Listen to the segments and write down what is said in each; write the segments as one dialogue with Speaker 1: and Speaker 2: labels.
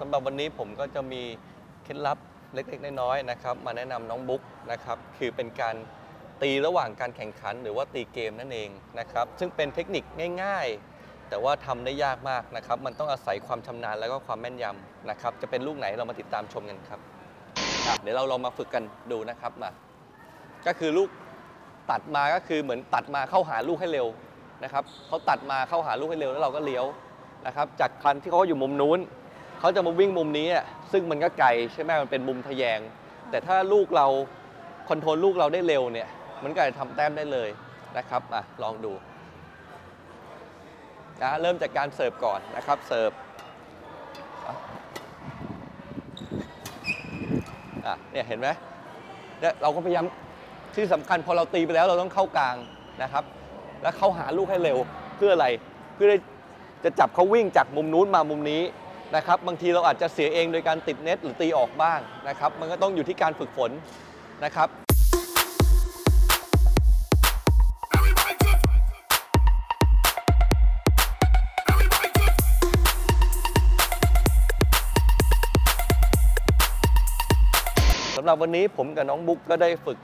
Speaker 1: สำหรับวันนี้ผมก็จะมีเคล็ดลับเล็กๆ น้อยๆนะครับ มาแนะนำน้องบุ๊กนะครับ คือเป็นการตีระหว่างการแข่งขันหรือว่าตีเกมนั่นเองนะครับ ซึ่งเป็นเทคนิคง่าย ๆ แต่ว่าทำได้ยากมากนะครับ มันต้องอาศัยความชำนาญแล้วก็ความแม่นยำนะครับ จะเป็นลูกไหนเรามาติดตามชมกันครับ เดี๋ยวเราลองมาฝึกกันดูนะครับมา ก็คือลูกตัดมาก็คือเหมือนตัดมาเข้าหาลูกให้เร็วนะครับเขาตัดมาเข้าหาลูกให้เร็วแล้วเราก็เลี้ยวนะครับ จากคันที่เขาอยู่มุมนู้น เขาจะมาวิ่งมุมนี้อะซึ่งมันก็ไกลใช่ไหมมันเป็นมุมทะแยง แต่ถ้าลูกเราคอนโทรลลูกเราได้เร็วเนี่ย มันก็จะทำแต้มได้เลยนะครับอะลองดูนะเริ่มจากการเสิร์ฟก่อนนะครับเสิร์ฟอะเนี่ยเห็นไหมเนี่ยเราก็พยายามที่สำคัญพอเราตีไปแล้วเราต้องเข้ากลางนะครับ แล้วเข้าหาลูกให้เร็วเพื่ออะไรเพื่อจะจับเขาวิ่งจากมุมนู้นมามุมนี้ นะครับบางทีเราอาจจะเสียเองโดยการติดเน็ตหรือตีออกบ้างนะครับมันก็ต้องอยู่ที่การฝึกฝนนะครับสำหรับวันนี้ผมกับน้องบุ๊กก็ได้ฝึก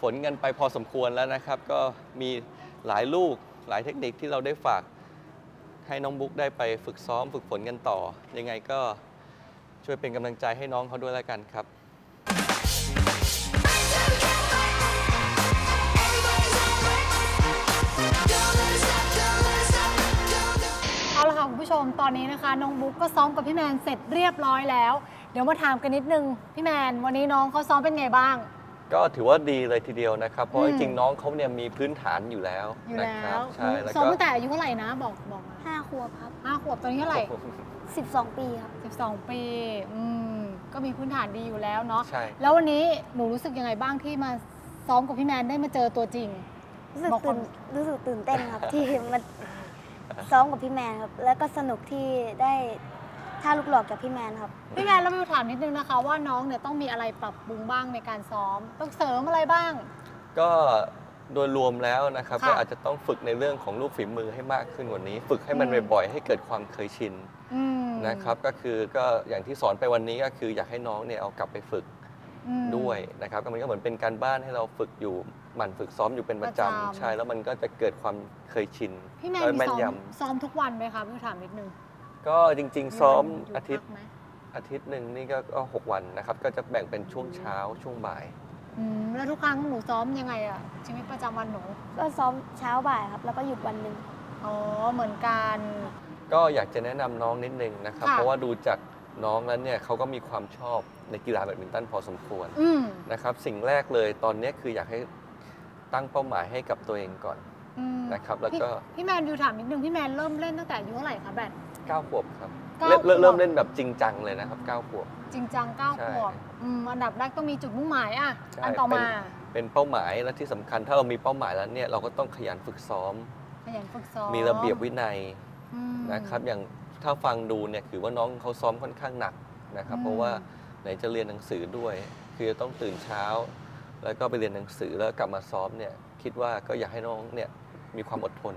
Speaker 1: ฝนกันไปพอสมควรแล้วนะครับ ก็มีหลายลูกหลายเทคนิคที่เราได้ฝาก ให้น้องบุ๊กได้ไปฝึกซ้อมฝึกฝนกันต่อ ยังไงก็ช่วยเป็นกำลังใจให้น้องเขาด้วยแล้วกันครับ
Speaker 2: เอาละค่ะคุณผู้ชมตอนนี้นะคะ น้องบุ๊กก็ซ้อมกับพี่แมนเสร็จเรียบร้อยแล้ว เดี๋ยวมาถามกันนิดนึง พี่แมน วันนี้น้องเขาซ้อมเป็นไงบ้าง
Speaker 1: ก็ถือว่าดีเลยทีเดียวนะครับ เพราะ
Speaker 2: อืม
Speaker 1: จริงๆน้องเขาเนี่ยมีพื้นฐานอยู่แล้ว
Speaker 2: อยู่
Speaker 1: นะ
Speaker 2: แล้
Speaker 1: ครับ
Speaker 2: ว
Speaker 1: ใช่แล้ว
Speaker 2: ซ้อม
Speaker 1: ก็
Speaker 2: ตั้งแต่อายุเท่าไหร่นะบอกบอกมา
Speaker 3: ห้าขวบครับ
Speaker 2: ห้าขวบตอนนี้เท่าไหร่
Speaker 3: 12ปีครับ
Speaker 2: 12 ปีอืมก็มีพื้นฐานดีอยู่แล้วเนาะ
Speaker 1: ใช่
Speaker 2: แล้ววันนี้หนูรู้สึกยังไงบ้างที่มาซ้อมกับพี่แมนได้มาเจอตัวจริง
Speaker 3: รู้สึก
Speaker 2: บอกความ
Speaker 3: ตื่นรู้สึกตื่นเต้นครับ ที่มาซ้อมกับพี่แมนครับ แล้วก็สนุกที่ได้ ท่าลูกหลอกจากพี่แมนครับ
Speaker 2: พี่แมนแล้วมิวถามนิดนึงนะคะ ว่าน้องเนี่ยต้องมีอะไรปรับปรุงบ้างในการซ้อม ต้องเสริมอะไรบ้าง
Speaker 1: ก็โดยรวมแล้วนะครับ
Speaker 2: ค่ะ
Speaker 1: ก็อาจจะต้องฝึกในเรื่องของลูกฝีมือให้มากขึ้นกว่านี้ ฝึกให้มัน
Speaker 2: อืม
Speaker 1: บ่อยๆให้เกิดความเคยชิน
Speaker 2: อืม
Speaker 1: นะครับก็คือก็อย่างที่สอนไปวันนี้ก็คืออยากให้น้องเนี่ยเอากลับไปฝึก
Speaker 2: อืม
Speaker 1: ด้วยนะครับก็มันก็เหมือนเป็นการบ้านให้เราฝึกอยู่หมั่นฝึกซ้อมอยู่เป็นประจ
Speaker 2: ประจำำ
Speaker 1: ใช่แล้วมันก็จะเกิดความเคยชิน
Speaker 2: พี่แมน
Speaker 1: และ
Speaker 2: มี
Speaker 1: แม่น
Speaker 2: ซ้อม
Speaker 1: ย
Speaker 2: ซ้อมทุกวันไหมคะพี่ถามนิดนึงำ
Speaker 1: ก็จริง ๆ ซ้อม
Speaker 2: ห
Speaker 1: อาทิตย์
Speaker 2: พักไหม
Speaker 1: อาทิตย์หนึ่งนี่ก็ก็หกวันนะครับ ก็จะแบ่งเป็นช่วงเช้าช่วงบ่าย
Speaker 2: อืมแล้วทุกครั้งหนูซ้อมยังไงอะชีวิตประจำวันหนู
Speaker 3: ก็ซ้อมเช้าบ่ายครับ แล้วก็หยุดวันหนึ่ง
Speaker 2: อ๋อ เหมือนกัน
Speaker 1: ก็อยากจะแนะนำน้องนิดนึงนะครับ
Speaker 2: ค่ะ
Speaker 1: เพราะว่าดูจากน้องแล้วเนี่ยเขาก็มีความชอบในกีฬาแบดมินตันพอสมควร
Speaker 2: อืม
Speaker 1: นะครับ สิ่งแรกเลยตอนนี้คืออยากให้ตั้งเป้าหมายให้กับตัวเองก่อน
Speaker 2: อืม
Speaker 1: นะครับ แล้วก็
Speaker 2: พี่พี่แมนดูถามนิดนึงพี่แมนเริ่มเล่นตั้งแต่อายุเท่าไหร่คะแบด
Speaker 1: 9ขวบครับ
Speaker 2: เก้า
Speaker 1: เริ่มเริ่ม
Speaker 2: ขวบ
Speaker 1: เริ่มเล่นแบบจริงจังเลยนะครับ9ขวบ
Speaker 2: จริงจังเก้า
Speaker 1: ใช่
Speaker 2: ขวบอืมอันดับแรกต้องมีจุดมุ่งหมายอะ
Speaker 1: ใช่
Speaker 2: อันต่อมา
Speaker 1: เป็นเป้าหมายและที่สำคัญถ้าเรามีเป้าหมายแล้วเนี่ยเราก็ต้องขยันฝึกซ้อม
Speaker 2: ขยันฝึกซ้อม
Speaker 1: มีระเบียบวินัย
Speaker 2: อืม
Speaker 1: นะครับ อย่างถ้าฟังดูเนี่ยถือว่าน้องเขาซ้อมค่อนข้างหนักนะครับ
Speaker 2: อืม
Speaker 1: เพราะว่าไหนจะเรียนหนังสือด้วย คือจะต้องตื่นเช้า แล้วก็ไปเรียนหนังสือแล้วกลับมาซ้อมเนี่ยคิดว่าก็อยากให้น้องเนี่ยมีความอดทน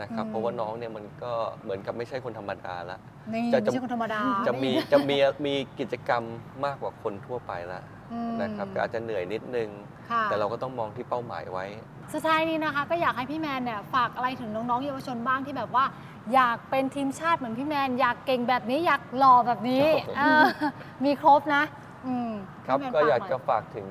Speaker 1: นะครับ เพราะว่าน้องเนี่ยมันก็เหมือนกับไม่ใช่คนธรรมดาละ
Speaker 2: นี่
Speaker 1: จะ
Speaker 2: ไม่ใช่คนธรรมดา
Speaker 1: จะมีจะมีมีกิจกรรมมากกว่าคนทั่วไปละ
Speaker 2: อืม
Speaker 1: นะครับก็อาจจะเหนื่อยนิดนึง
Speaker 2: ค่ะ
Speaker 1: แต่เราก็ต้องมองที่เป้าหมายไว้
Speaker 2: สุดท้ายนี้นะคะ ก็อยากให้พี่แมนเนี่ยฝากอะไรถึงน้องๆเยาวชนบ้างที่แบบว่า อยากเป็นทีมชาติเหมือนพี่แมน อยากเก่งแบบนี้อยากหล่อแบบนี้
Speaker 1: ครับผม
Speaker 2: เออมีครบนะอืม
Speaker 1: ครับ
Speaker 2: พี่แมน
Speaker 1: ก็อยาก
Speaker 2: ฝหน่
Speaker 1: จะฝากถึง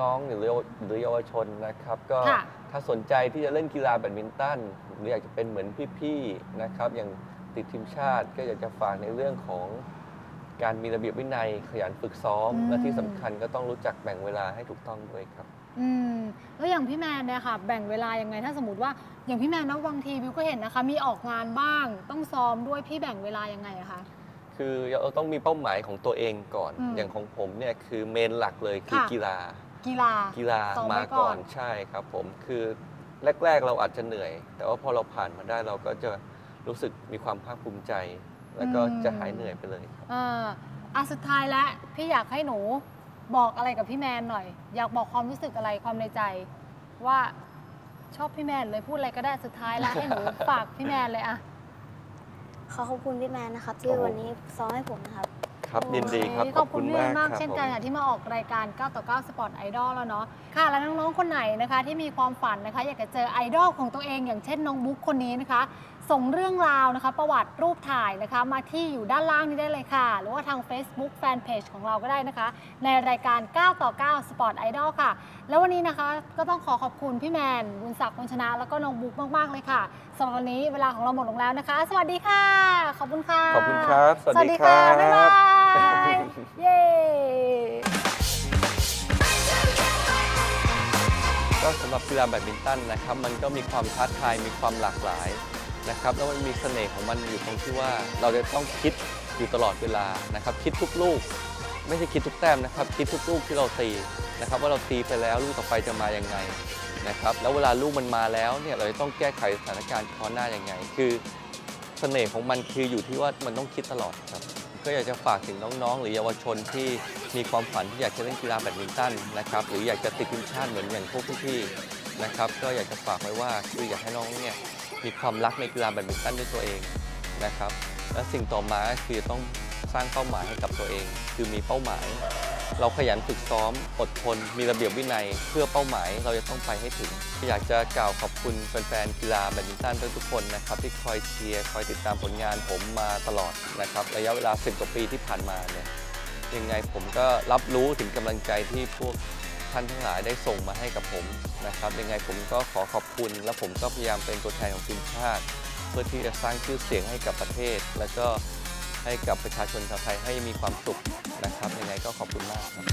Speaker 1: น้องๆหรือเยาวหรือเยาวชนนะครับ ก็
Speaker 2: ค่ะ
Speaker 1: ถ้าสนใจที่จะเล่นกีฬาแบดมินตันหรืออยากจะเป็นเหมือนพี่ๆนะครับ อย่างติดทีมชาติก็อยากจะฝากในเรื่องของการมีระเบียบวินัยขยันฝึกซ้อมและที่สำคัญก็ต้องรู้จักแบ่งเวลาให้ถูกต้องด้วยครับ
Speaker 2: อืมแล้วอย่างพี่แมนเนี่ยค่ะ แบ่งเวลายังไงถ้าสมมติว่าอย่างพี่แมนนะบางทีบิวก็เห็นนะคะ มีออกงานบ้าง ต้องซ้อมด้วยพี่แบ่งเวลายังไงอะคะ
Speaker 1: คือเราต้องมีเป้าหมายของตัวเองก่อน
Speaker 2: อืม
Speaker 1: อย่างของผมเนี่ยคือเมนหลักเลยคือ
Speaker 2: ค่ะ
Speaker 1: กีฬา
Speaker 2: กีฬา
Speaker 1: กีฬา
Speaker 2: ซ้อม
Speaker 1: มา
Speaker 2: ไว้ก่
Speaker 1: ก่
Speaker 2: อ
Speaker 1: อนนใช่ครับผมคือแรก ๆ เราอาจจะเหนื่อย แต่ว่าพอเราผ่านมาได้เราก็จะรู้สึกมีความภาคภูมิใจ แล้วก็จะหายเหนื่อยไปเลยครับ
Speaker 2: อ่าอะสุดท้ายแล้วพี่อยากให้หนูบอกอะไรกับพี่แมนหน่อย อยากบอกความรู้สึกอะไรความในใจ ว่าชอบพี่แมนเลยพูดอะไรก็ได้สุดท้ายแล้วให้หนูฝากพี่แมนเลยอะ
Speaker 3: ขอขอบคุณพี่แมนนะครับที่
Speaker 1: โอ้โห
Speaker 3: วันนี้ซ้อมให้ผมนะครับ
Speaker 1: ครับยินดีครับ
Speaker 2: ขอบคุณพี่แมนมาก
Speaker 1: ครับ
Speaker 2: เช่นกัน
Speaker 1: ผม
Speaker 2: ค่ะที่มาออกรายการ9ต่อ9 Sport Idol แล้วเนาะค่ะแล้วน้องๆคนไหนนะคะที่มีความฝันนะคะ อยากจะเจอไอดอลของตัวเอง อย่างเช่นน้องบุ๊กคนนี้นะคะ ส่งเรื่องราวนะคะ ประวัติรูปถ่ายนะคะ มาที่อยู่ด้านล่างนี้ได้เลยค่ะ หรือว่าทาง Facebook Fanpage ของเราก็ได้นะคะ ในรายการ 9 ต่อ 9 Sport Idol ค่ะ แล้ววันนี้นะคะก็ต้องขอขอบคุณพี่แมน บุญศักดิ์บุญชนะ แล้วก็น้องบุ๊กมาก ๆ เลยค่ะสำหรับวันนี้เวลาของเราหมดลงแล้วนะคะ สวัสดีค่ะ ขอบคุณค่ะ
Speaker 1: ขอบคุณครับ สวัสดีค
Speaker 2: ค่ะ
Speaker 1: รับ
Speaker 2: บ๊ายบายเย้
Speaker 1: ก็สำหรับกีฬาแบดมินตันนะครับ มันก็มีความท้าทายมีความหลากหลาย นะครับแล้วมันมีเสน่ห์ของมันอยู่ตรงที่ว่าเราจะต้องคิดอยู่ตลอดเวลานะครับ คิดทุกลูก ไม่ใช่คิดทุกแต้มนะครับ คิดทุกลูกที่เราตีนะครับ ว่าเราตีไปแล้วลูกต่อไปจะมายังไงนะครับ แล้วเวลาลูกมันมาแล้วเนี่ยเราจะต้องแก้ไขสถานการณ์เฉพาหน้ายังไง คือเสน่ห์ของมันคืออยู่ที่ว่ามันต้องคิดตลอดครับก็อยากจะฝากถึงน้องๆ หรือเยาวชนที่มีความฝันที่อยากจะเล่นกีฬาแบดมินตันนะครับหรืออยากจะติดทีมชาติเหมือนอย่างพวกพี่ๆ นะครับก็อยากจะฝากไว้ว่าคืออยากให้น้องเนี่ยมีความรักในกีฬาแบดมินตันด้วยตัวเองนะครับและสิ่งต่อมาคือต้องสร้างเป้าหมายให้กับตัวเอง คือมีเป้าหมาย เราขยันฝึกซ้อมอดทน มีระเบียบวินัย เพื่อเป้าหมายเราจะต้องไปให้ถึง อยากจะกล่าวขอบคุณแฟนๆกีฬาแบดมินตันทุกคนนะครับที่คอยเชียร์คอยติดตามผลงานผมมาตลอดนะครับระยะเวลา 10 กว่าปีที่ผ่านมาเนี่ยยังไงผมก็รับรู้ถึงกำลังใจที่พวกานทั้งหลายได้ส่งมาให้กับผมนะครับ ยังไงผมก็ขอขอบคุณ และผมก็พยายามเป็นตัวแทนของทีมชาติ เพื่อที่จะสร้างชื่อเสียงให้กับประเทศ และก็ให้กับประชาชนชาวไทยให้มีความสุขนะครับ ยังไงก็ขอบคุณมากครับ